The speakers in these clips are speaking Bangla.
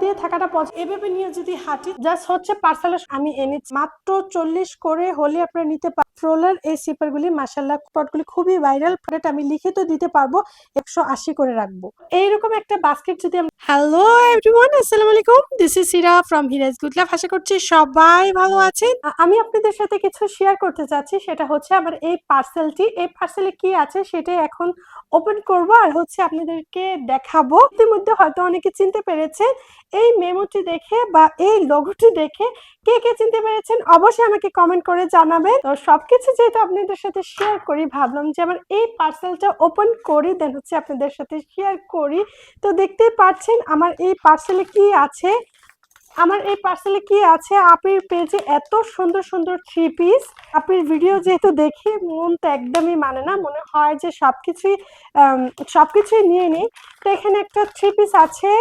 দিয়ে থাকাটা পছন্দ এভাবে নিয়ে যদি হাঁটি জাস্ট হচ্ছে পার্সেল আমি এনেছি। মাত্র চল্লিশ করে হলে আপনারা নিতে পারেন ফ্রোলার এই সিপার গুলি মাসাল্লাহ পটগুলি খুবই ভাইরাল প্রোডাক্ট আমি লিখে তো দিতে পারব, একশো আশি করে রাখব। এইরকম একটা বাস্কেট যদি হ্যালো এভরিওয়ান আসসালামু আলাইকুম this is Sira from Hiraj good আশা করছি সবাই ভালো আছেন। আমি আপনাদের সাথে কিছু শেয়ার করতে চাচ্ছি, সেটা হচ্ছে আমার এই পার্সেলটি এই পার্সেলে কি আছে সেটাই এখন ওপেন করব আর হচ্ছে আপনাদেরকে দেখাবো। ইতিমধ্যে হয়তো অনেকে চিনতে পেরেছেন এই মেমোটি দেখে বা এই লোগোটি দেখে কে কে চিনতে পেরেছেন অবশ্যই আমাকে কমেন্ট করে জানাবেন। তো সবকিছু যেহেতু আপনাদের সাথে শেয়ার করি, ভাবলাম যে আমার এই পার্সেলটা ওপেন করি দেন হচ্ছে আপনাদের সাথে শেয়ার করি। তো দেখতেই পাচ্ছেন আমার এই পার্সেলে কি আছে? আমার এই পার্সেলে কি আছে? আপির পেজে এত সুন্দর সুন্দর থ্রি পিস আপির ভিডিও যেহেতু দেখি, মন তো একদমই মানে না। মনে হয় যে সব কিছুই সব কিছুই নিয়ে নিই। তো এখানে একটা থ্রি পিস আছে।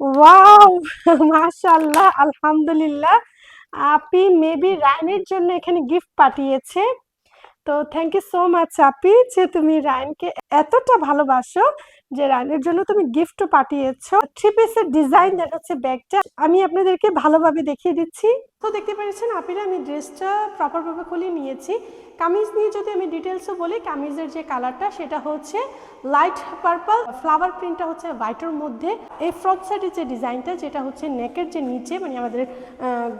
ওয়াও মাশাআল্লাহ, আলহামদুলিল্লাহ। আপি মেবি রায়নের জন্য এখানে গিফট পাঠিয়েছে। তো থ্যাংক ইউ সো মাচ আপি যে তুমি রায়নকে এতটা ভালোবাসো যে রায়নের জন্য তুমি গিফটও পাঠিয়েছো। থ্রি পিসের ডিজাইন যেটা হচ্ছে ব্যাগটা। আমি আপনাদেরকে ভালোভাবে দেখিয়ে দিচ্ছি। তো দেখতে পেরেছেন আপিরা আমি ড্রেসটা প্রপারভাবে খুলে নিয়েছি। কামিজ নিয়ে যদি আমি ডিটেলসও বলি কামিজের যে কালারটা সেটা হচ্ছে লাইট পার্পল ফ্লাওয়ার প্রিন্টটা হচ্ছে হোয়াইটের মধ্যে। এই ফ্রক সাইডের যে ডিজাইনটা যেটা হচ্ছে নেকের যে নিচে মানে আমাদের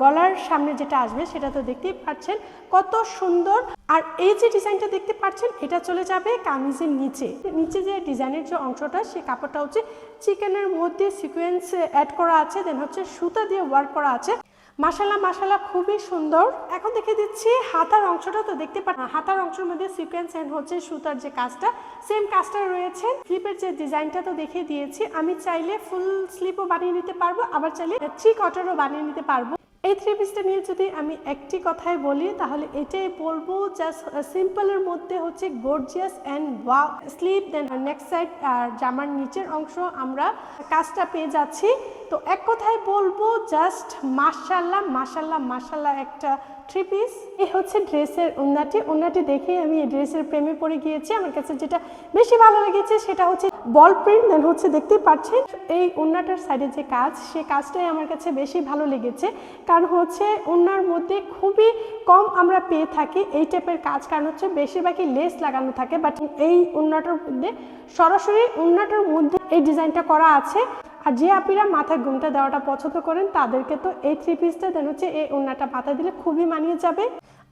গলার সামনে যেটা আসবে সেটা তো দেখতেই পাচ্ছেন কত সুন্দর। আর এই যে ডিজাইনটা দেখতে পাচ্ছেন এটা চলে যাবে কামিজের নিচে। নিচে যে ডিজাইনের যে অংশটা সেই কাপড়টা হচ্ছে চিকেনের মধ্যে সিকোয়েন্স অ্যাড করা আছে দেন হচ্ছে সুতা দিয়ে ওয়ার্ক করা আছে। মাসালা মাসালা খুবই সুন্দর। এখন দেখে দিচ্ছি হাতার অংশটা, তো দেখতে পাচ্ছেন, হাতার অংশের মধ্যে সিকোয়েন্স এন্ড হচ্ছে সুতার যে কাজটা। সেম কাজটা রয়েছে স্লিপের যে ডিজাইনটা তো দেখিয়ে দিয়েছি। আমি চাইলে ফুল স্লিপও বানিয়ে নিতে পারব, আবার চাইলে থ্রি কটারও বানিয়ে নিতে পারব। এই থ্রি পিসটা নিয়ে যদি আমি একটি কথাই বলি, তাহলে এটাই বলব জাস্ট সিম্পলের মধ্যে হচ্ছে gorgeous and wow slip then next side আর জামার নিচের অংশ আমরা কাজটা পেয়ে যাচ্ছি। তো এক কথায় বলব জাস্ট মাশাল্লাহ মাশাল্লাহ মাশাল্লাহ একটা থ্রি পিস এই হচ্ছে ড্রেসের উন্নাটি উন্নাটি দেখে আমি এই ড্রেসের প্রেমে পড়ে গিয়েছি। আমার কাছে যেটা বেশি ভালো লেগেছে সেটা হচ্ছে বল প্রিন্ট দেন হচ্ছে দেখতেই পাচ্ছেন এই উন্নাটার সাইডে যে কাজ, সে কাজটাই আমার কাছে বেশি ভালো লেগেছে। কারণ হচ্ছে উন্নার মধ্যে খুবই কম আমরা পেয়ে থাকি এই টাইপের কাজ, কারণ হচ্ছে বেশিরভাগই লেস লাগানো থাকে বাট এই উন্নাটার মধ্যে সরাসরি উন্নাটার মধ্যে এই ডিজাইনটা করা আছে। আর যে আপিরা মাথায় ঘুমটা দেওয়াটা পছন্দ করেন, তাদেরকে তো এই থ্রি পিসটা দেন হচ্ছে এই ওড়নাটা মাথায় দিলে খুবই মানিয়ে যাবে।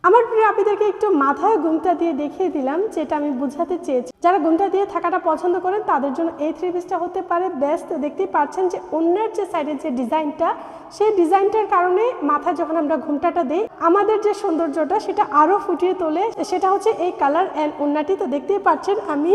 আমার প্রিয় আপনাদেরকে একটু মাথায় ঘুমটা দিয়ে দেখিয়ে দিলাম, যেটা আমি বুঝাতে চেয়েছি। যারা ঘুমটা দিয়ে থাকাটা পছন্দ করেন, তাদের জন্য এই থ্রি পিসটা হতে পারে বেস্ট দেখতেই পাচ্ছেন যে অন্যের যে সাইডের যে ডিজাইনটা সেই ডিজাইনটার কারণে মাথায় যখন আমরা ঘুমটাটা দিই আমাদের যে সৌন্দর্যটা সেটা আরও ফুটিয়ে তোলে। সেটা হচ্ছে এই কালার অ্যান্ড ওন্নাটি তো দেখতেই পাচ্ছেন, আমি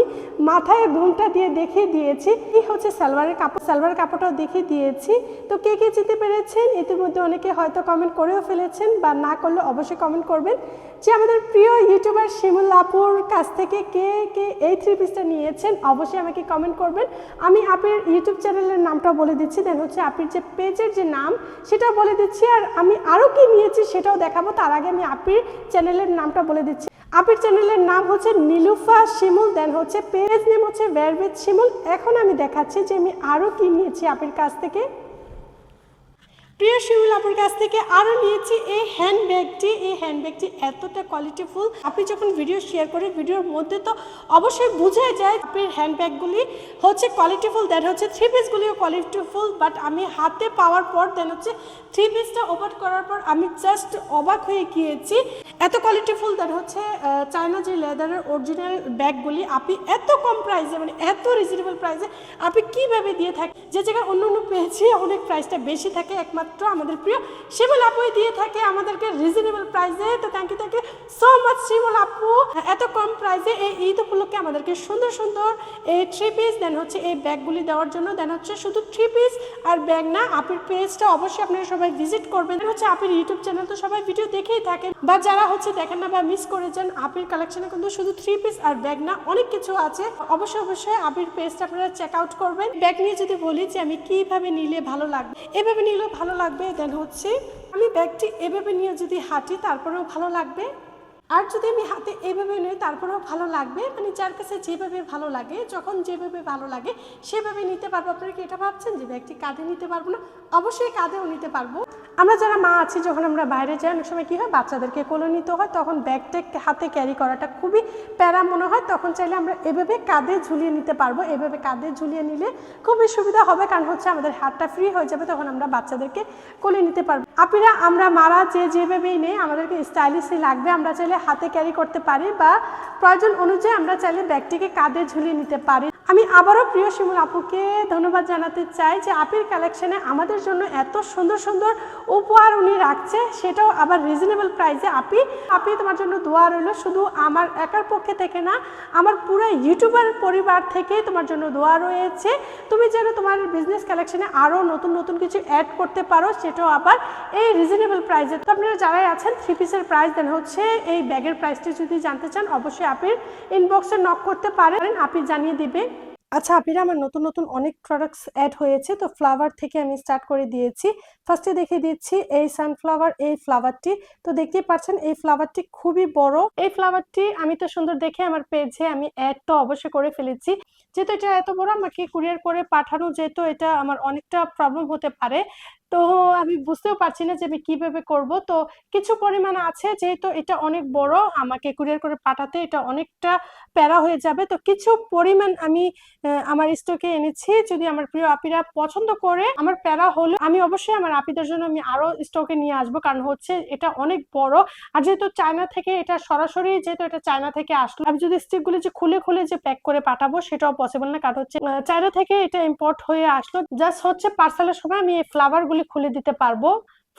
মাথায় ঘুমটা দিয়ে দেখিয়ে দিয়েছি। এই হচ্ছে সালোয়ারের কাপড় সালোয়ারের কাপড়টাও দেখিয়ে দিয়েছি। তো কে কে জিতে পেরেছেন? ইতিমধ্যে অনেকে হয়তো কমেন্ট করেও ফেলেছেন বা না করলে অবশ্যই কমেন্ট করবেন। যে আমাদের প্রিয় ইউটিউবার শিমুল আপুর কাছ থেকে কে কে এই থ্রি পিসটা নিয়েছেন, অবশ্যই আমাকে কমেন্ট করবেন। আমি আপির ইউটিউব চ্যানেলের নামটা বলে দিচ্ছি দেন হচ্ছে আপির যে পেজের যে নাম সেটা বলে দিচ্ছি, আর আমি আরও কি নিয়েছি সেটাও দেখাবো, তার আগে আমি আপির চ্যানেলের নামটা বলে দিচ্ছি। আপির চ্যানেলের নাম হচ্ছে নীলুফা শিমুল দেন হচ্ছে পেজ নেম হচ্ছে ভেরভেদ শিমুল এখন আমি দেখাচ্ছি যে আমি আরও কি নিয়েছি আপির কাছ থেকে। প্রিয় শিউল আপুর কাছ থেকে আরও নিয়েছি এই হ্যান্ডব্যাগটি এই হ্যান্ডব্যাগটি এতটা কোয়ালিটিফুল আপনি যখন ভিডিও শেয়ার করে ভিডিওর মধ্যে তো অবশ্যই বোঝা যায় আপনার হ্যান্ডব্যাগগুলি হচ্ছে কোয়ালিটিফুল দেন হচ্ছে থ্রি পিসগুলিও কোয়ালিটিফুল বাট আমি হাতে পাওয়ার পর দেন হচ্ছে থ্রি পিসটা ওপেন করার পর আমি জাস্ট অবাক হয়ে গিয়েছি। এত কোয়ালিটিফুল দেন হচ্ছে চায়না যে লেদারের অরিজিনাল ব্যাগগুলি আপনি এত কম প্রাইসে মানে এত রিজনেবল প্রাইসে আপনি কীভাবে দিয়ে থাকেন? যে জায়গায় অন্য অন্য পেয়েছি, অনেক প্রাইসটা বেশি থাকে, একমাত্র আমাদের প্রিয় শিমুল আপুই দিয়ে থাকে আমাদেরকে রিজনেবল প্রাইসে তো thank you thank you so much Shimul আপু। এত কম প্রাইসে এই ঈদ উপলক্ষে আমাদেরকে সুন্দর সুন্দর এই থ্রি পিস দেন হচ্ছে এই ব্যাগগুলি দেওয়ার জন্য। দেন হচ্ছে শুধু থ্রি পিস আর ব্যাগ না, আপির পেজটা অবশ্যই আপনারা সবাই ভিজিট করবেন। হচ্ছে আপির ইউটিউব চ্যানেল তো সবাই ভিডিও দেখেই থাকেন। বা যারা হচ্ছে দেখেন না বা মিস করেছেন, আপির কালেকশনে কিন্তু শুধু থ্রি পিস আর ব্যাগ না, অনেক কিছু আছে। অবশ্যই অবশ্যই আপির পেজটা আপনারা চেক আউট করবেন। ব্যাগ নিয়ে যদি বলি যে আমি কীভাবে নিলে ভালো লাগবে, এভাবে নিলেও ভালো লাগবে দেন হচ্ছে আমি ব্যাগটি এভাবে নিয়ে যদি হাঁটি তারপরেও ভালো লাগবে। আর যদি আমি হাতে এইভাবে নিই, তারপরেও ভালো লাগবে? মানে যার কাছে যেভাবে ভালো লাগে, যখন যেভাবে ভালো লাগে, সেভাবে নিতে পারব। আপনারা কি এটা ভাবছেন যে ব্যাগটি কাঁধে নিতে পারব না? অবশ্যই কাঁধেও নিতে পারব। আমরা যারা মা আছি, যখন আমরা বাইরে যাই, অনেক সময় কী হয়, বাচ্চাদেরকে কোলে নিতে হয়, তখন ব্যাগটা হাতে ক্যারি করাটা খুবই প্যারা মনে হয়। তখন চাইলে আমরা এভাবে কাঁধে ঝুলিয়ে নিতে পারব। এভাবে কাঁধে ঝুলিয়ে নিলে খুবই সুবিধা হবে, কারণ হচ্ছে আমাদের হাতটা ফ্রি হয়ে যাবে, তখন আমরা বাচ্চাদেরকে কোলে নিতে পারব। আপিরা, আমরা মারা যে যেভাবেই নেই, আমাদেরকে স্টাইলিশই লাগবে, আমরা চাইলে হাতে ক্যারি করতে পারি বা প্রয়োজন অনুযায়ী আমরা চাইলে ব্যাগটিকে কাঁধে ঝুলিয়ে নিতে পারি। আমি আবারও প্রিয় শিমুল আপুকে ধন্যবাদ জানাতে চাই যে আপির কালেকশানে আমাদের জন্য এত সুন্দর সুন্দর উপহার উনি রাখছে। সেটাও আবার রিজনেবল প্রাইসে আপি আপি তোমার জন্য দোয়া রইল। শুধু আমার একার পক্ষে থেকে না, আমার পুরো ইউটিউবার পরিবার থেকেই তোমার জন্য দোয়া রয়েছে। তুমি যেন তোমার বিজনেস কালেকশানে আরও নতুন নতুন কিছু অ্যাড করতে পারো, সেটাও আবার এই রিজনেবল প্রাইসে তো আপনারা যারাই আছেন থ্রি পিসের প্রাইস দেন হচ্ছে এই ব্যাগের প্রাইসটি যদি জানতে চান, অবশ্যই আপির ইনবক্সে নক করতে পারেন। আপি জানিয়ে দিবে। আচ্ছা আপিরা আমার নতুন নতুন অনেক প্রোডাক্টস অ্যাড হয়েছে। তো ফ্লাওয়ার থেকে আমি স্টার্ট করে দিয়েছি। ফার্স্টে দেখে দিচ্ছি এই সানফ্লাওয়ার এই ফ্লাওয়ারটি তো দেখতেই পাচ্ছেন, এই ফ্লাওয়ারটি খুবই বড়। এই ফ্লাওয়ারটি আমি তো সুন্দর দেখে আমার পেজে আমি অ্যাডটা অবশ্যই করে ফেলেছি। যেহেতু এটা এত বড়, আমাকে কুরিয়ার করে পাঠানো যেহেতু এটা আমার অনেকটা প্রবলেম হতে পারে। তো আমি বুঝতেও পারছি না যে আমি কীভাবে করব। তো কিছু পরিমাণ আছে, যেহেতু এটা অনেক বড়, আমাকে কুরিয়ার করে পাঠাতে এটা অনেকটা প্যারা হয়ে যাবে। তো কিছু পরিমাণ আমি আমার স্টকে এনেছি। যদি আমার প্রিয় আপিরা পছন্দ করে আমার প্যারা হলে, আমি অবশ্যই আমার আপিদের জন্য আমি আরও স্টকে নিয়ে আসব। কারণ হচ্ছে এটা অনেক বড়। আর যেহেতু চায়না থেকে এটা সরাসরি, যেহেতু এটা চায়না থেকে আসলো, আমি যদি স্টিকগুলো যে খুলে খুলে যে প্যাক করে পাঠাবো, সেটাও পসিবল না। কারণ হচ্ছে চায়না থেকে এটা ইম্পোর্ট হয়ে আসলো। জাস্ট হচ্ছে পার্সেলের সময় আমি এই ফ্লাওয়ার গুলি খুলে দিতে পারব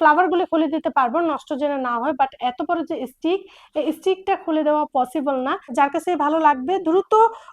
ফ্লাওয়ার গুলি খুলে দিতে পারব, নষ্ট যেন না হয় বাট এত বড় যে স্টিক এই স্টিকটা খুলে দেওয়া পসিবল না। যার কাছে ভালো লাগবে, দ্রুত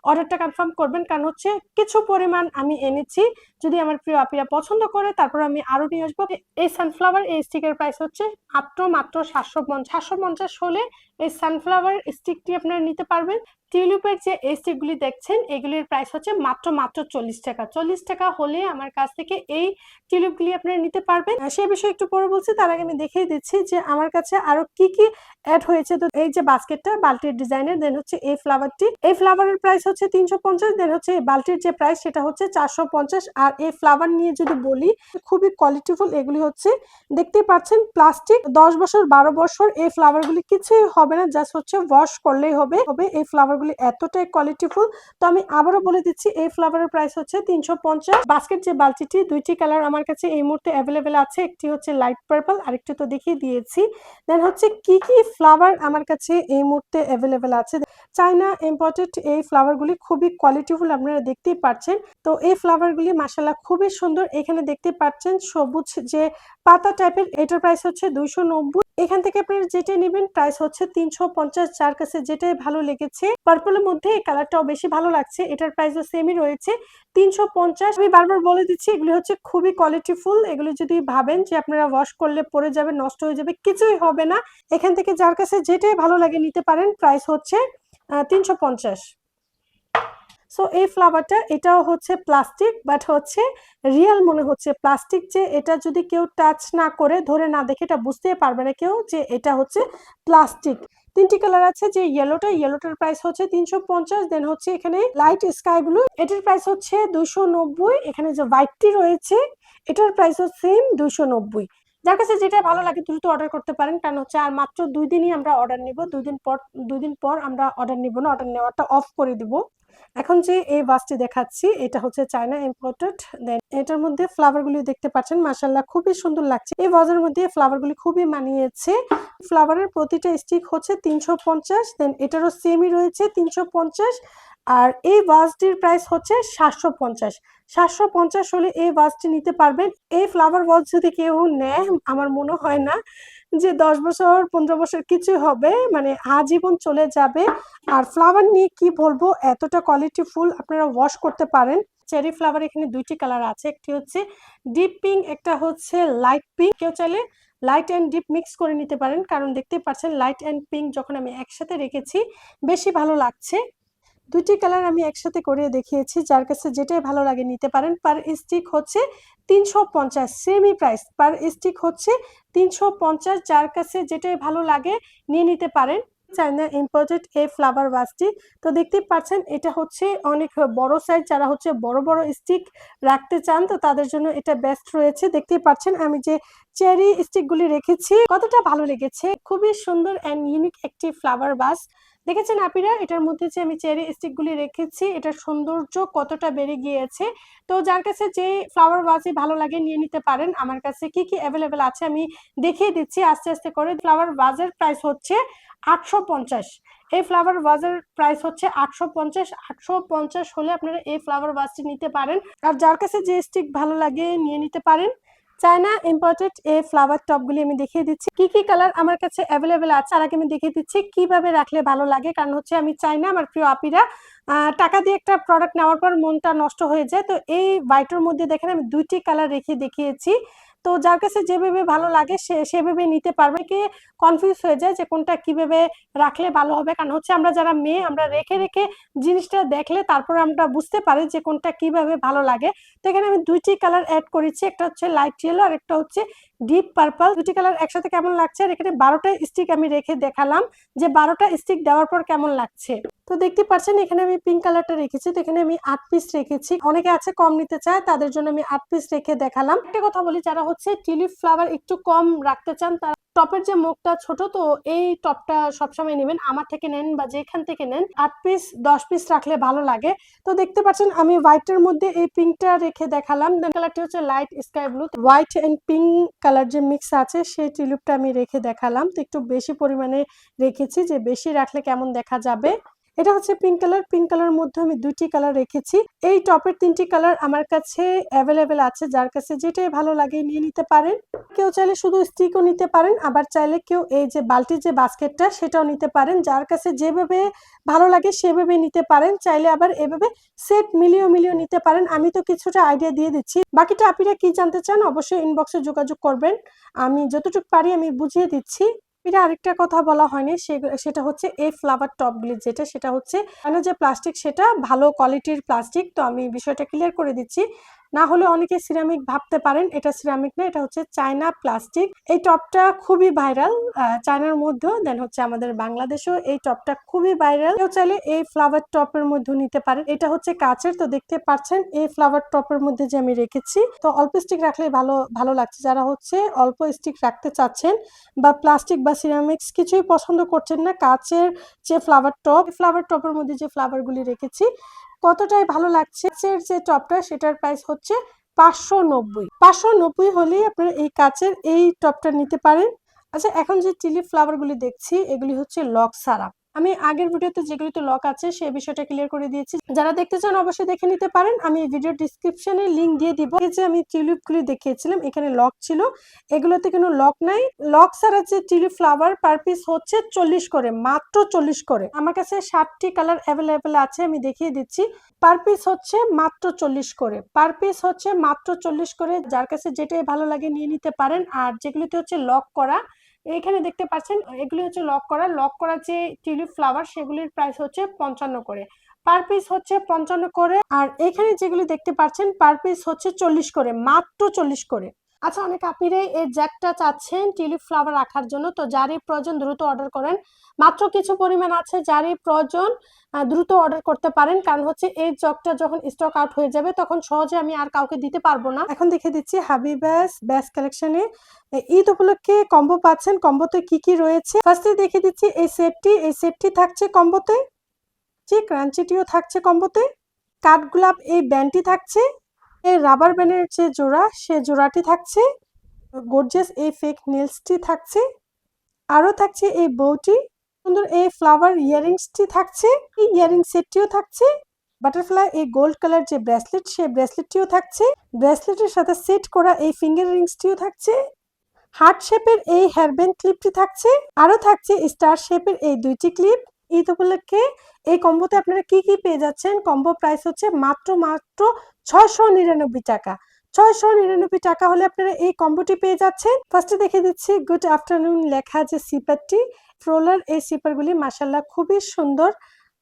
অর্ডারটা কনফার্ম করবেন, কারণ হচ্ছে কিছু পরিমাণ আমি এনেছি। যদি আমার প্রিয় আপিরা পছন্দ করে, তারপর আমি আরও নিয়ে আসব। এই সানফ্লাওয়ার এই স্টিকের প্রাইস হচ্ছে মাত্র মাত্র সাতশো পঞ্চাশ সাতশো পঞ্চাশ হলে এই সানফ্লাওয়ার স্টিকটি আপনারা নিতে পারবেন। টিউলিপের যে এই স্টিকগুলি দেখছেন, এগুলির প্রাইস হচ্ছে মাত্র মাত্র চল্লিশ টাকা। চল্লিশ টাকা হলে আমার কাছ থেকে এই টিউলিপগুলি আপনারা নিতে পারবেন। সে বিষয়ে একটু পরে বলছি, তার আগে আমি দেখিয়ে দিচ্ছি যে আমার কাছে আরও কি কি অ্যাড হয়েছে। তো এই যে বাস্কেটটা, বালতির ডিজাইনের দেন হচ্ছে এই ফ্লাওয়ারটি এই ফ্লাওয়ারের প্রাইস হচ্ছে তিনশো পঞ্চাশ দেন হচ্ছে এই বালতির যে প্রাইস সেটা হচ্ছে চারশো পঞ্চাশ। আর এই ফ্লাওয়ার নিয়ে যদি বলি, খুবই কোয়ালিটিফুল এগুলি হচ্ছে, দেখতেই পাচ্ছেন প্লাস্টিক দশ বছর, বারো বছর এই ফ্লাওয়ারগুলি কিছুই হবে না জাস্ট হচ্ছে ওয়াশ করলেই হবে। হবে এই ফ্লাওয়ারগুলি এতটাই কোয়ালিটিফুল তো আমি আবারও বলে দিচ্ছি, এই ফ্লাওয়ারের প্রাইস হচ্ছে তিনশো পঞ্চাশ। বাস্কেট যে বালতিটি, দুইটি কালার আমার কাছে এই মুহূর্তে অ্যাভেলেবেল আছে। একটি হচ্ছে লাইট পার্পল আরেকটি তো দেখিয়ে দিয়েছি। দেন হচ্ছে কি কি ফ্লাওয়ার আমার কাছে এই মুহূর্তে অ্যাভেলেবেল আছে? চাইনা ইম্পোর্টেড এই ফ্লাওয়ারগুলি খুবই কোয়ালিটিফুল আপনারা দেখতেই পাচ্ছেন তো এই ফ্লাওয়ারগুলি মাসাল্লাহ খুবই সুন্দর। এখানে দেখতে পাচ্ছেন সবুজ যে পাতা টাইপের এটার প্রাইস হচ্ছে দুইশো নব্বই। এখান থেকে আপনারা যেটাই নেবেন প্রাইস হচ্ছে তিনশো পঞ্চাশ। যার কাছে যেটাই ভালো লেগেছে পার্পলের মধ্যে এই কালারটাও বেশি ভালো লাগছে। এটার প্রাইসও সেমই রয়েছে, তিনশো পঞ্চাশ। আমি বারবার বলে দিচ্ছি, এগুলি হচ্ছে খুবই কোয়ালিটিফুল এগুলি যদি ভাবেন যে আপনারা ওয়াশ করলে পরে যাবে, নষ্ট হয়ে যাবে, কিছুই হবে না। এখান থেকে যার কাছে যেটাই ভালো লাগে নিতে পারেন প্রাইস হচ্ছে তিনশো পঞ্চাশ। সো এই ফ্লাওয়ারটা এটাও হচ্ছে প্লাস্টিক বাট হচ্ছে রিয়েল মনে হচ্ছে প্লাস্টিক যে এটা যদি কেউ টাচ না করে, ধরে না দেখে, এটা বুঝতে পারবে না কেউ যে এটা হচ্ছে প্লাস্টিক তিনটি কালার আছে যে ইয়েলোটা ইয়েলোটার প্রাইস হচ্ছে তিনশো পঞ্চাশ দেন হচ্ছে এখানে লাইট স্কাই ব্লু এটার প্রাইস হচ্ছে দুশো নব্বই, এখানে যে হোয়াইটটি রয়েছে, এটার প্রাইস হচ্ছে সেম দুশো নব্বই। যার কাছে যেটা ভালো লাগে দ্রুত অর্ডার করতে পারেন। কারণ হচ্ছে আর মাত্র দুই দিনই আমরা অর্ডার নিব। দুই দিন পর, দুই দিন পর আমরা অর্ডার নিব না অর্ডার নেওয়াটা অফ করে দিব। এখন যে এই বাসটি দেখাচ্ছি, এটা হচ্ছে চায়না ইম্পোর্টেড দেন এটার মধ্যে ফ্লাওয়ার গুলি দেখতে পাচ্ছেন। মাসাল্লাহ খুবই সুন্দর লাগছে। এই বাজার মধ্যে ফ্লাওয়ার গুলি খুবই মানিয়েছে। ফ্লাওয়ারের প্রতিটা স্টিক হচ্ছে তিনশো পঞ্চাশ। দেন এটারও সেমই রয়েছে তিনশো পঞ্চাশ। আর এই বাসটির প্রাইস হচ্ছে সাতশো পঞ্চাশ। সাতশো পঞ্চাশ হলে এই বাসটি নিতে পারবেন। এই ফ্লাওয়ার ওয়াজ যদি কেউ নেয়, আমার মনে হয় না যে দশ বছর, পনেরো বছর কিছু হবে মানে আজীবন চলে যাবে। আর ফ্লাওয়ার নিয়ে কি বলব, এতটা কোয়ালিটি ফুল আপনারা ওয়াশ করতে পারেন। চেরি ফ্লাওয়ার এখানে দুইটি কালার আছে। একটি হচ্ছে ডিপ পিঙ্ক একটা হচ্ছে লাইট পিঙ্ক কেউ চাইলে লাইট অ্যান্ড ডিপ মিক্স করে নিতে পারেন। কারণ দেখতে পাচ্ছেন লাইট অ্যান্ড পিঙ্ক যখন আমি একসাথে রেখেছি, বেশি ভালো লাগছে। দুটি কালার আমি একসাথে করে দেখিয়েছি, যার কাছে যেটাই ভালো লাগে নিতে পারেন। পার স্টিক হচ্ছে তিনশো পঞ্চাশ সেমি প্রাইস পার স্টিক হচ্ছে তিনশো পঞ্চাশ, যার কাছে যেটাই ভালো লাগে নিয়ে নিতে পারেন। চায়না ইম্পোর্টেড এই ফ্লাওয়ার ভাসটি তো দেখতেই পাচ্ছেন, এটা হচ্ছে অনেক বড় সাইজ যারা হচ্ছে বড় বড় স্টিক রাখতে চান, তো তাদের জন্য এটা বেস্ট রয়েছে। দেখতেই পাচ্ছেন, আমি যে চেরি স্টিকগুলি রেখেছি, কতটা ভালো লেগেছে। খুবই সুন্দর অ্যান্ড ইউনিক একটি ফ্লাওয়ার বাস দেখেছেন আপিরা? এটার মধ্যে যে আমি চেরি স্টিকগুলি রেখেছি, এটার সৌন্দর্য কতটা বেড়ে গিয়েছে? তো যার কাছে যে ফ্লাওয়ার ভাসই ভালো লাগে নিয়ে নিতে পারেন। আমার কাছে কি কি অ্যাভেলেবেল আছে আমি দেখিয়ে দিচ্ছি। আস্তে আস্তে করে ফ্লাওয়ার ভাজের প্রাইস হচ্ছে আটশো পঞ্চাশ। এই ফ্লাওয়ার ভাজের প্রাইস হচ্ছে আটশো পঞ্চাশ। আটশো পঞ্চাশ হলে আপনারা এই ফ্লাওয়ার ভাজটি নিতে পারেন। আর যার কাছে যে স্টিক ভালো লাগে নিয়ে নিতে পারেন। চায়না ইম্পোর্টেড এই ফ্লাওয়ার টপগুলি আমি দেখিয়ে দিচ্ছি। কি কি কালার আমার কাছে অ্যাভেলেবেল আছে, আর আগে আমি দেখিয়ে দিচ্ছি কীভাবে রাখলে ভালো লাগে। কারণ হচ্ছে আমি চাই না আমার প্রিয় আপিরা। টাকা দিয়ে একটা প্রোডাক্ট নেওয়ার পর মনটা নষ্ট হয়ে যায়। তো এই হোয়াইটের মধ্যে দেখেন আমি দুইটি কালার রেখে দেখিয়েছি। তো যার কাছে যেভাবে ভালো লাগে সে সেভাবে নিতে পারবে কি কনফিউজ হয়ে যায় যে কোনটা কীভাবে রাখলে ভালো হবে। কারণ হচ্ছে আমরা যারা মেয়ে, আমরা রেখে রেখে জিনিসটা দেখলে তারপর আমরা বুঝতে পারি যে কোনটা কীভাবে ভালো লাগে। তো এখানে আমি দুইটি কালার অ্যাড করেছি, একটা হচ্ছে লাইট ইয়েলো আর একটা হচ্ছে ডিপ পার্পল দুটি কালার একসাথে কেমন লাগছে? আর এখানে বারোটা স্টিক আমি রেখে দেখালাম যে বারোটা স্টিক দেওয়ার পর কেমন লাগছে। তো দেখতে পাচ্ছেন এখানে আমি পিঙ্ক কালারটা রেখেছি। তো এখানে আমি আট পিস রেখেছি। অনেকে আছে কম নিতে চায়, তাদের জন্য আমি আট পিস রেখে দেখালাম। একটা কথা বলি, যারা হচ্ছে টিউলিপ ফ্লাওয়ার একটু কম রাখতে চান, তারা টপের যে মুখটা ছোট, তো এই টপটা সবসময় নেবেন, আমার থেকে নেন বা যেখান থেকে নেন, আট পিস দশ পিস রাখলে ভালো লাগে। তো দেখতে পাচ্ছেন, আমি হোয়াইটের মধ্যে এই পিঙ্কটা রেখে দেখালাম। কালারটি হচ্ছে light sky blue white and pink colour যে মিক্স আছে, সেই টিউলিপটা আমি রেখে দেখালাম। তো একটু বেশি পরিমাণে রেখেছি, যে বেশি রাখলে কেমন দেখা যাবে? এটা হচ্ছে পিঙ্ক কালার পিঙ্ক কালার মধ্যে আমি দুটি কালার রেখেছি। এই টপের তিনটি কালার আমার কাছে অ্যাভেলেবেল আছে, যার কাছে যেটাই ভালো লাগে নিয়ে নিতে পারেন। কেউ চাইলে শুধু স্টিকও নিতে পারেন, আবার চাইলে কেউ এই যে বালতির যে বাস্কেটটা সেটাও নিতে পারেন। যার কাছে যেভাবে ভালো লাগে সেভাবে নিতে পারেন, চাইলে আবার এভাবে সেট মিলিয়ে মিলিয়ে নিতে পারেন। আমি তো কিছুটা আইডিয়া দিয়ে দিচ্ছি। বাকিটা আপনারা কি জানতে চান অবশ্যই ইনবক্সে যোগাযোগ করবেন। আমি যতটুকু পারি আমি বুঝিয়ে দিচ্ছি। এটা আরেকটা কথা বলা হয়নি সেটা হচ্ছে এই ফ্লাভার টপগুলি যেটা, সেটা হচ্ছে কেন যে প্লাস্টিক সেটা ভালো কোয়ালিটির প্লাস্টিক তো আমি বিষয়টা ক্লিয়ার করে দিচ্ছি। না হলে অনেকে সিরামিক ভাবতে পারেন, এটা সিরামিক না, এটা হচ্ছে চায়না প্লাস্টিক এই টপটা খুবই ভাইরাল চায়নার মধ্যেও দেন হচ্ছে আমাদের বাংলাদেশেও এই টপটা খুবই ভাইরাল কেউ চাইলে এই ফ্লাওয়ার টপের মধ্যে নিতে পারেন। এটা হচ্ছে কাচের, তো দেখতে পাচ্ছেন, এই ফ্লাওয়ার টপের মধ্যে যে আমি রেখেছি। তো অল্প স্টিক রাখলে ভালো ভালো লাগছে। যারা হচ্ছে অল্প স্টিক রাখতে চাচ্ছেন বা প্লাস্টিক বা সিরামিক্স কিছুই পছন্দ করছেন না, কাচের যে ফ্লাওয়ার টপ ফ্লাওয়ার টপের মধ্যে যে ফ্লাওয়ারগুলি রেখেছি কতটাই ভালো লাগছে এর যে টপটা সেটার প্রাইস হচ্ছে পাঁচশো নব্বই। পাঁচশো নব্বই হলেই আপনারা এই কাচের এই টপটা নিতে পারেন। আচ্ছা এখন যে চিলি ফ্লাওয়ারগুলি দেখছি, এগুলি হচ্ছে লক সারা। আমি আগের ভিডিওতে যেগুলিতে লক আছে, সেই বিষয়টা ক্লিয়ার করে দিয়েছি। যারা দেখতে চান অবশ্যই দেখে নিতে পারেন। আমি ভিডিও ডিসক্রিপশনে লিঙ্ক দিয়ে দিব। যে আমি টিউলিপগুলি দেখিয়েছিলাম, এখানে লক ছিল। এগুলোতে কোনো লক নাই। লক ছাড়া যে টিউলিপ ফ্লাওয়ার পার পিস হচ্ছে চল্লিশ করে, মাত্র চল্লিশ করে। আমার কাছে ষাটটি কালার অ্যাভেলেবেল আছে, আমি দেখিয়ে দিচ্ছি। পার পিস হচ্ছে মাত্র চল্লিশ করে। পার পিস হচ্ছে মাত্র চল্লিশ করে। যার কাছে যেটাই ভালো লাগে নিয়ে নিতে পারেন। আর যেগুলিতে হচ্ছে লক করা এখানে দেখতে পাচ্ছেন, এগুলি হচ্ছে লক করা। লক করা যে টিউলিপ ফ্লাওয়ার, সেগুলির প্রাইস হচ্ছে পঞ্চান্ন করে। পার পিস হচ্ছে পঞ্চান্ন করে। আর এখানে যেগুলি দেখতে পাচ্ছেন, পার পিস হচ্ছে চল্লিশ করে, মাত্র চল্লিশ করে। আচ্ছা অনেক আপিরে এই জ্যাকটা চাচ্ছেন টিউলিপ ফ্লাওয়ার রাখার জন্য। তো যারই প্রয়োজন দ্রুত অর্ডার করেন। মাত্র কিছু পরিমাণ আছে যারই প্রয়োজন দ্রুত অর্ডার করতে পারেন। কারণ হচ্ছে এই জগটা যখন স্টক আউট হয়ে যাবে, তখন সহজে আমি আর কাউকে দিতে পারব না। এখন দেখে দিচ্ছি হাবিবাস ব্যাস কালেকশনে ঈদ উপলক্ষে কম্বো পাচ্ছেন। কম্বোতে কি কি রয়েছে? ফার্স্টে দেখে দিচ্ছি এই সেটটি। এই সেটটি থাকছে কম্বোতে যে ক্রাঞ্চিটিও থাকছে কম্বোতে। কাঠগোলাপ এই ব্যান্ডটি থাকছে। এই রাবার ব্যান্ডের যে জোড়া, সে জোড়াটি থাকছে গর্জেস এই ফেক নেলসটি থাকছে, আরও থাকছে এই বউটি, সুন্দর এই ফ্লাওয়ার ইয়ারিংসটি থাকছে, এই ইয়ারিং সেটটিও থাকছে বাটারফ্লাই এই গোল্ড কালার যে ব্রেসলেট সেই ব্রেসলেটটিও থাকছে ব্রেসলেটের সাথে সেট করা এই ফিঙ্গার রিংসটিও থাকছে হার্ট শেপের এই হেয়ারব্যান্ড ক্লিপটি থাকছে, আরও থাকছে স্টার শেপের এই দুইটি ক্লিপ ঈদ উপলক্ষে এই কম্বোতে আপনারা কি কি পেয়ে যাচ্ছেন? কম্বো প্রাইস হচ্ছে মাত্র মাত্র ছয়শো নিরানব্বই টাকা। ছয়শো নিরানব্বই টাকা হলে আপনারা এই কম্বোটি পেয়ে যাচ্ছেন। ফার্স্টে দেখে দিচ্ছি গুড আফটারনুন লেখা যে সিপারটি ফ্রোলার এই সিপারগুলি মাসাল্লাহ খুবই সুন্দর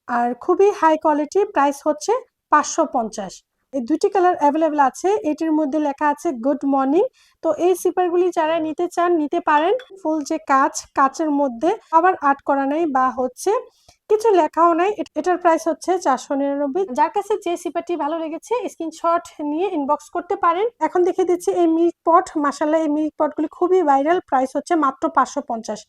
আর খুবই হাই কোয়ালিটি প্রাইস হচ্ছে পাঁচশো পঞ্চাশ। এই দুটি কালার অ্যাভেলেবেল আছে। এটির মধ্যে লেখা আছে গুড মর্নিং তো এই সিপারগুলি যারা নিতে চান, নিতে পারেন। ফুল যে কাচ, কাচের মধ্যে আবার আর্ট করা নাই বা হচ্ছে কিছু লেখাও নাই। এটার প্রাইস হচ্ছে চারশো নিরানব্বই। যার কাছে যে সিপাটি ভালো লেগেছে স্ক্রিনশট নিয়ে ইনবক্স করতে পারেন। এখন দেখে দিচ্ছি এই মিল্ক পট মাসাল্লাহ এই মিল্ক পটগুলি খুবই ভাইরাল প্রাইস হচ্ছে মাত্র পাঁচশো পঞ্চাশ।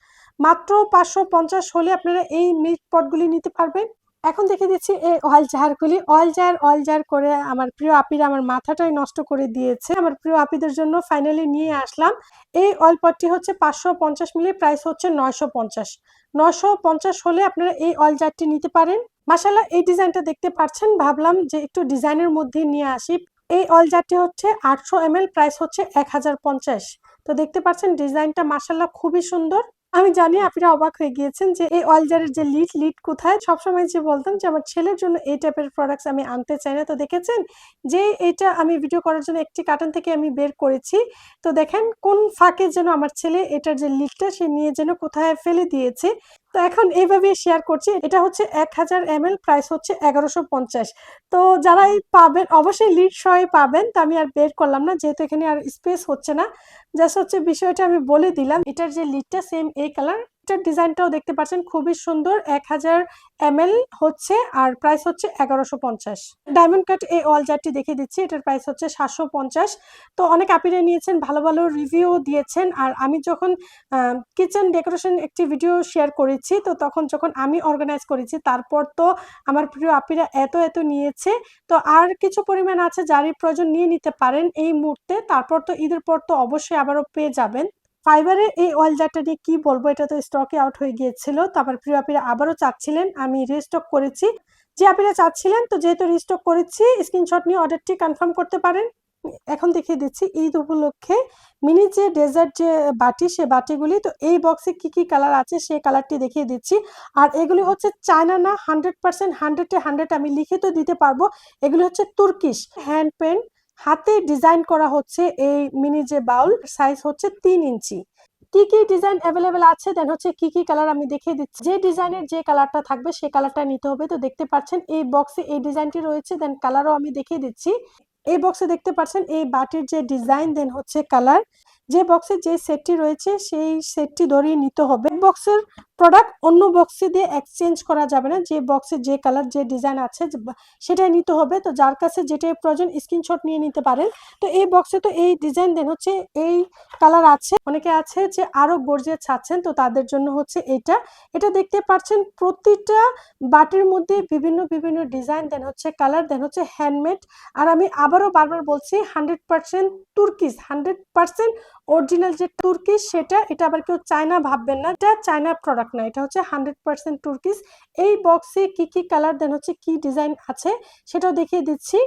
মাত্র পাঁচশো পঞ্চাশ হলে আপনারা এই মিল্ক পটগুলি নিতে পারবেন। এখন দেখে দিচ্ছি এই অয়েল জারগুলি অয়েল জার অয়েল জার করে আমার প্রিয় আপিরা আমার মাথাটাই নষ্ট করে দিয়েছে। আমার প্রিয় আপিদের জন্য ফাইনালি নিয়ে আসলাম। এই অয়েল পটটি হচ্ছে পাঁচশো পঞ্চাশ মিলি প্রাইস হচ্ছে নয়শো পঞ্চাশ। নয়শো পঞ্চাশ হলে আপনারা এই অয়েল জারটি নিতে পারেন। মাসাল্লাহ এই ডিজাইনটা দেখতে পাচ্ছেন। ভাবলাম যে একটু ডিজাইনের মধ্যে নিয়ে আসি। এই অয়েল জারটি হচ্ছে আটশো এম প্রাইস হচ্ছে এক হাজার পঞ্চাশ। তো দেখতে পাচ্ছেন, ডিজাইনটা মাসাল্লাহ খুবই সুন্দর। আমি জানি আপনারা অবাক হয়ে গিয়েছেন যে এই অলজারের যে লিড লিড কোথায়? সবসময় যে বলতাম যে আমার ছেলের জন্য এই টাইপের প্রোডাক্টস আমি আনতে চাই না। তো দেখেছেন যে এটা আমি ভিডিও করার জন্য একটি কার্টন থেকে আমি বের করেছি। তো দেখেন কোন ফাঁকে যেন আমার ছেলে এটার যে লিডটা সে নিয়ে যেন কোথায় ফেলে দিয়েছে। তো এখন এইভাবে শেয়ার করছি, এটা হচ্ছে এক হাজার এম প্রাইস হচ্ছে এগারোশো পঞ্চাশ। তো যারা এই পাবেন, অবশ্যই লিড সহায় পাবেন, তা আমি আর বের করলাম না, যেহেতু এখানে আর স্পেস হচ্ছে না। জাস্ট হচ্ছে বিষয়টা আমি বলে দিলাম, এটার যে লিডটা সেম এই কালার এটার ডিজাইনটাও দেখতে পাচ্ছেন, খুবই সুন্দর, এক হাজার এম হচ্ছে, আর প্রাইস হচ্ছে এগারোশো পঞ্চাশ। ডায়মন্ড কাট এই অল জারটি দেখিয়ে দিচ্ছি, এটার প্রাইস হচ্ছে সাতশো পঞ্চাশ। তো অনেক আপিরে নিয়েছেন, ভালো ভালো রিভিউ দিয়েছেন, আর আমি যখন কিচেন ডেকোরেশন একটি ভিডিও শেয়ার করেছি, তো তখন যখন আমি অর্গানাইজ করেছি, তারপর তো আমার প্রিয় আপিরা এত এত নিয়েছে। তো আর কিছু পরিমাণ আছে, যারই প্রয়োজন নিয়ে নিতে পারেন এই মুহূর্তে, তারপর তো ঈদের পর তো অবশ্যই আবারও পেয়ে যাবেন। ফাইবারের এই অয়েল জারটা নিয়ে কি বলব? এটা তো স্টকে আউট হয়ে গিয়েছিল। তো আমার প্রিয় আপিরা আবারও চাচ্ছিলেন। আমি রিস্টক করেছি। যে আপিরা চাচ্ছিলেন, তো যেহেতু রিস্টক করেছি স্ক্রিনশট নিয়ে অর্ডারটি কনফার্ম করতে পারেন। এখন দেখিয়ে দিচ্ছি, ঈদ উপলক্ষে মিনি যে ডেজার্ট যে বাটি, সে বাটিগুলি, তো এই বক্সে কি কি কালার আছে, সেই কালারটি দেখিয়ে দিচ্ছি। আর এগুলি হচ্ছে চায়না না হান্ড্রেড পার্সেন্ট হান্ড্রেডে হান্ড্রেড আমি লিখিত দিতে পারব। এগুলি হচ্ছে তুর্কিশ। হ্যান্ড পেন হাতে ডিজাইন করা হচ্ছে এই মিনি যে বাউল সাইজ হচ্ছে তিন ইঞ্চি। কি কি ডিজাইন অ্যাভেলেবেল আছে? দেন হচ্ছে কি কি কালার আমি দেখিয়ে দিচ্ছি। যে ডিজাইনের যে কালারটা থাকবে সেই কালারটা নিতে হবে। তো দেখতে পাচ্ছেন এই বক্সে এই ডিজাইনটি রয়েছে। দেন কালারও আমি দেখিয়ে দিচ্ছি। এই বক্সে দেখতে পাচ্ছেন এই বাটির যে ডিজাইন দেন হচ্ছে কালার যে বক্সে যে সেটটি রয়েছে, সেই সেটটি ধরিয়ে নিতে হবে। বক্সের প্রোডাক্ট অন্য বক্সে দিয়ে এক্সচেঞ্জ করা যাবে না। যে বক্সে যে কালার যে ডিজাইন আছে সেটাই নিতে হবে। তো যার কাছে যেটাই প্রয়োজন স্ক্রিনশট নিয়ে নিতে পারেন। তো এই বক্সে তো এই ডিজাইন দেন হচ্ছে এই কালার আছে। অনেকে আছে যে আরও গর্জিয়ে ছাড়ছেন, তো তাদের জন্য হচ্ছে এটা। এটা দেখতে পাচ্ছেন প্রতিটা বাটির মধ্যে বিভিন্ন বিভিন্ন ডিজাইন দেন হচ্ছে কালার দেন হচ্ছে হ্যান্ডমেড আর আমি আবারও বারবার বলছি hundred percent Turkish hundred percent original যে তুর্কি সেটা, এটা আবার কেউ চায়না ভাববেন না, এটা চায়না প্রোডাক্ট না, এটা হচ্ছে হান্ড্রেড পার্সেন্ট তুর্কিস এই বক্সে কি কি কালার দেন, হচ্ছে কি ডিজাইন আছে, সেটাও দেখিয়ে দিচ্ছি।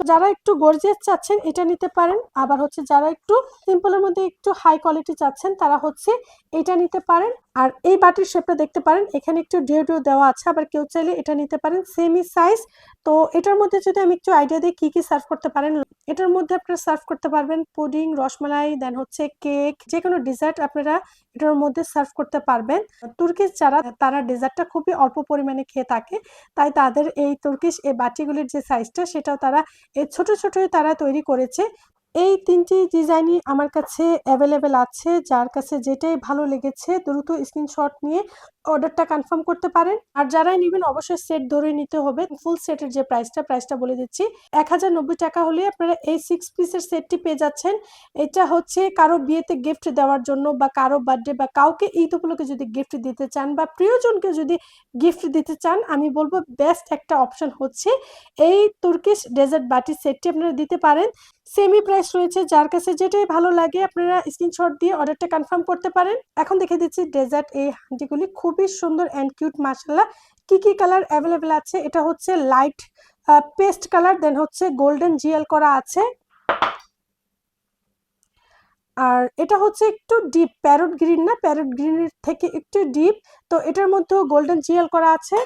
তো যারা একটু গর্জিয়াস চাচ্ছেন, এটা নিতে পারেন। আবার হচ্ছে যারা একটু সিম্পলের মধ্যে একটু হাই কোয়ালিটি চাচ্ছেন, তারা হচ্ছে এটা নিতে পারেন। আর এই বাটির শেপটা দেখতে পারেন, এখানে একটু ডিও ডিও দেওয়া আছে, আবার কেউ চাইলে এটা নিতে পারেন সেমি সাইজ তো এটার মধ্যে যদি আমি একটু আইডিয়া দিই কি কি সার্ভ করতে পারেন, এটার মধ্যে আপনারা সার্ভ করতে পারবেন পুডিং রসমালাই দেন হচ্ছে কেক যে কোনো ডেজার্ট আপনারা এটার মধ্যে সার্ভ করতে পারবেন। তুর্কিশ যারা, তারা ডেজার্টটা খুবই অল্প পরিমাণে খেয়ে থাকে, তাই তাদের এই তুর্কিশ এই বাটিগুলির যে সাইজটা সেটাও তারা, এই ছোট ছোটই তারা তৈরি করেছে। এই তিনটি ডিজাইনই আমার কাছে অ্যাভেলেবেল আছে, যার কাছে যেটাই ভালো লেগেছে, দ্রুত স্ক্রিনশট নিয়ে অর্ডারটা কনফার্ম করতে পারেন। আর যারাই নেবেন, অবশ্যই সেট ধরে নিতে হবে। ফুল সেটের যে প্রাইসটা প্রাইসটা বলে দিচ্ছি। এক হাজার নব্বই টাকা হলে আপনারা এই সিক্স পিসের সেটটি পেয়ে যাচ্ছেন। এটা হচ্ছে কারও বিয়েতে গিফট দেওয়ার জন্য বা কারও বার্থডে বা কাউকে ঈদ উপলক্ষে যদি গিফট দিতে চান বা প্রিয়জনকে যদি গিফট দিতে চান, আমি বলব বেস্ট একটা অপশন হচ্ছে এই তুর্কিশ ডেজার্ট বাটি সেটটি আপনারা দিতে পারেন। সেমি প্রাইস রয়েছে, যার কাছে যেটাই ভালো লাগে আপনারা স্ক্রিনশট দিয়ে অর্ডারটা কনফার্ম করতে পারেন। এখন দেখে দিচ্ছি ডেজার্ট এই হান্ডিগুলি খুবই সুন্দর অ্যান্ড কিউট মাসাল্লাহ কি কি কালার অ্যাভেলেবেল আছে? এটা হচ্ছে লাইট পেস্ট কালার দেন হচ্ছে গোল্ডেন জিএল করা আছে। আর এটা হচ্ছে একটু ডিপ প্যারট গ্রিন না প্যারট গ্রিনের থেকে একটু ডিপ তো এটার মধ্যেও গোল্ডেন জিএল করা আছে।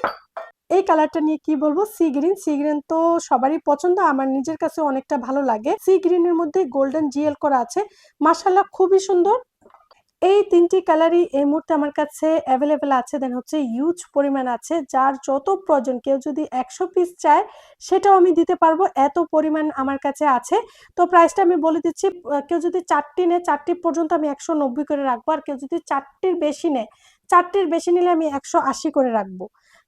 এই কালারটা নিয়ে কি বলব? Sea green. সি গ্রিন তো সবারই পছন্দ। আমার নিজের কাছে অনেকটা ভালো লাগে। সি গ্রিনের মধ্যে গোল্ডেন জিএল করা আছে। মাসাল্লাহ খুবই সুন্দর। এই তিনটি কালারই এই মুহূর্তে আমার কাছে অ্যাভেলেবেল আছে। দেন হচ্ছে ইউজ পরিমাণ আছে। যার যত প্রয়োজন, কেউ যদি একশো পিস চায়, সেটাও আমি দিতে পারব। এত পরিমাণ আমার কাছে আছে। তো প্রাইসটা আমি বলে দিচ্ছি কেউ যদি চারটি নেয়, চারটি পর্যন্ত আমি একশো নব্বই করে রাখব। আর কেউ যদি চারটির বেশি নেয়, চারটির বেশি নিলে আমি একশো আশি করে রাখব।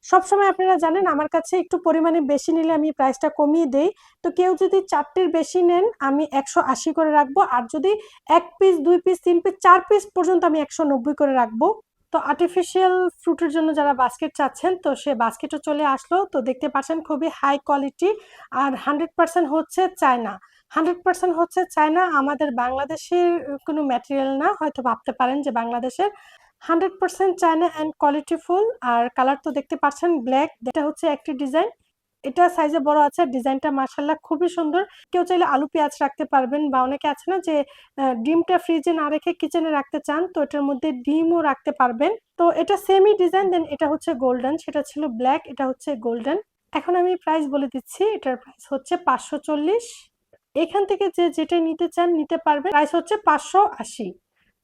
সবসময় আপনারা জানেন আমার কাছে একটু পরিমাণে বেশি নিলে আমি প্রাইসটা কমিয়ে দেই। তো কেউ যদি চারটির বেশি নেন, আমি একশো আশি করে রাখব। আর যদি এক পিস দুই পিস তিন পিস চার পিস পর্যন্ত আমি একশো নব্বই করে রাখব। তো আর্টিফিশিয়াল ফ্রুটের জন্য যারা বাস্কেট চাচ্ছেন, তো সে বাস্কেটও চলে আসলো। তো দেখতে পাচ্ছেন খুবই হাই কোয়ালিটি আর হান্ড্রেড পার্সেন্ট হচ্ছে চায়না। হান্ড্রেড পার্সেন্ট হচ্ছে চায়না। আমাদের বাংলাদেশের কোনো ম্যাটেরিয়াল না, হয়তো ভাবতে পারেন যে বাংলাদেশের। Hundred percent China and qualityful R colour তো দেখতে পাচ্ছেন ব্ল্যাক এটা হচ্ছে একটি ডিজাইন এটা সাইজে বড় আছে ডিজাইনটা মার্শাল্লাহ খুবই সুন্দর, কেউ চাইলে আলু পেঁয়াজ রাখতে পারবেন, বা অনেকে আছে না যে ডিমটা ফ্রিজে না রেখে কিচেনে রাখতে চান, তো এটার মধ্যে ডিমও রাখতে পারবেন, তো এটা সেমি ডিজাইন দেন এটা হচ্ছে গোল্ডেন সেটা ছিল ব্ল্যাক এটা হচ্ছে গোল্ডেন এখন আমি প্রাইস বলে দিচ্ছি, এটার প্রাইস হচ্ছে পাঁচশো চল্লিশ, এখান থেকে যে যেটা নিতে চান, নিতে পারবেন প্রাইস হচ্ছে পাঁচশো আশি।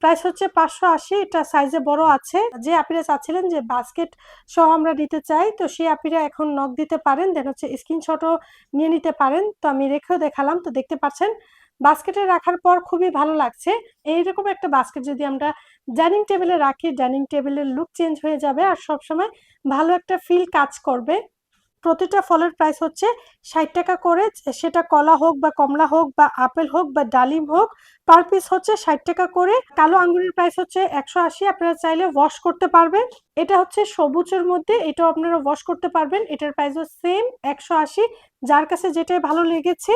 প্রাইস হচ্ছে পাঁচশো আশি, এটা সাইজে বড় আছে। যে আপিরা চাচ্ছিলেন যে বাস্কেট সহ আমরা নিতে চাই, তো সেই আপিরা এখন নক দিতে পারেন দেন হচ্ছে স্ক্রিনশটও নিয়ে নিতে পারেন। তো আমি রেখেও দেখালাম, তো দেখতে পাচ্ছেন বাস্কেটে রাখার পর খুবই ভালো লাগছে। এইরকম একটা বাস্কেট যদি আমরা ডাইনিং টেবিলে রাখি ডাইনিং টেবিলের লুক চেঞ্জ হয়ে যাবে আর সবসময় ভালো একটা ফিল কাজ করবে। প্রতিটা ফলের প্রাইস হচ্ছে ষাট টাকা করে। সেটা কলা হোক বা কমলা হোক বা আপেল হোক বা ডালিম হোক পার পিস হচ্ছে ষাট টাকা করে। কালো আঙ্গুরের প্রাইস হচ্ছে একশো আশি। আপনারা চাইলে ওয়াশ করতে পারবেন। এটা হচ্ছে সবুজের মধ্যে, এটাও আপনারা ওয়াশ করতে পারবেন। এটার প্রাইসও সেম একশো আশি। যার কাছে যেটাই ভালো লেগেছে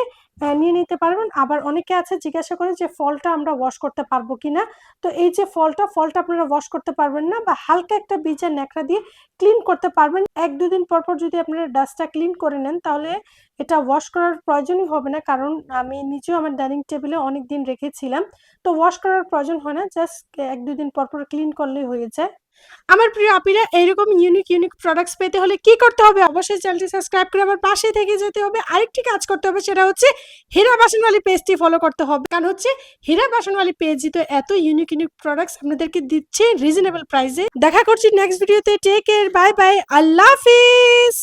নিয়ে নিতে পারবেন। আবার অনেকে আছে জিজ্ঞাসা করে যে ফলটা আমরা ওয়াশ করতে পারব কিনা? তো এই যে ফলটা ফলটা আপনারা ওয়াশ করতে পারবেন না বা হালকা একটা বীজের ন্যাকড়া দিয়ে ক্লিন করতে পারবেন। এক দুদিন পর পর যদি আপনারা ডাস্টটা ক্লিন করে নেন, তাহলে এটা ওয়াশ করার প্রয়োজনই হবে না। কারণ আমি নিজেও আমার ডাইনিং টেবিলে অনেক দিন রেখেছিলাম। তো ওয়াশ করার প্রয়োজন হয় না জাস্ট এক দুদিন পর পর ক্লিন করলেই হয়ে যায়। আমার প্রিয় আপিরা এইরকম ইউনিক ইউনিক প্রোডাক্টস পেতে হলে কি করতে হবে? অবশ্যই চ্যানেলটি সাবস্ক্রাইব করে আমার পাশে থেকে যেতে হবে। আরেকটি কাজ করতে হবে, সেটা হচ্ছে হীরা বাসনওয়ালি পেজটি ফলো করতে হবে। কারণ হচ্ছে হীরা বাসনওয়ালি পেজই তো এত ইউনিক ইউনিক প্রোডাক্টস আপনাদেরকে দিচ্ছে রিজনেবল প্রাইসে দেখা করছি নেক্সট ভিডিওতে টেক কেয়ার বাই বাই আল্লাহ হাফিজ!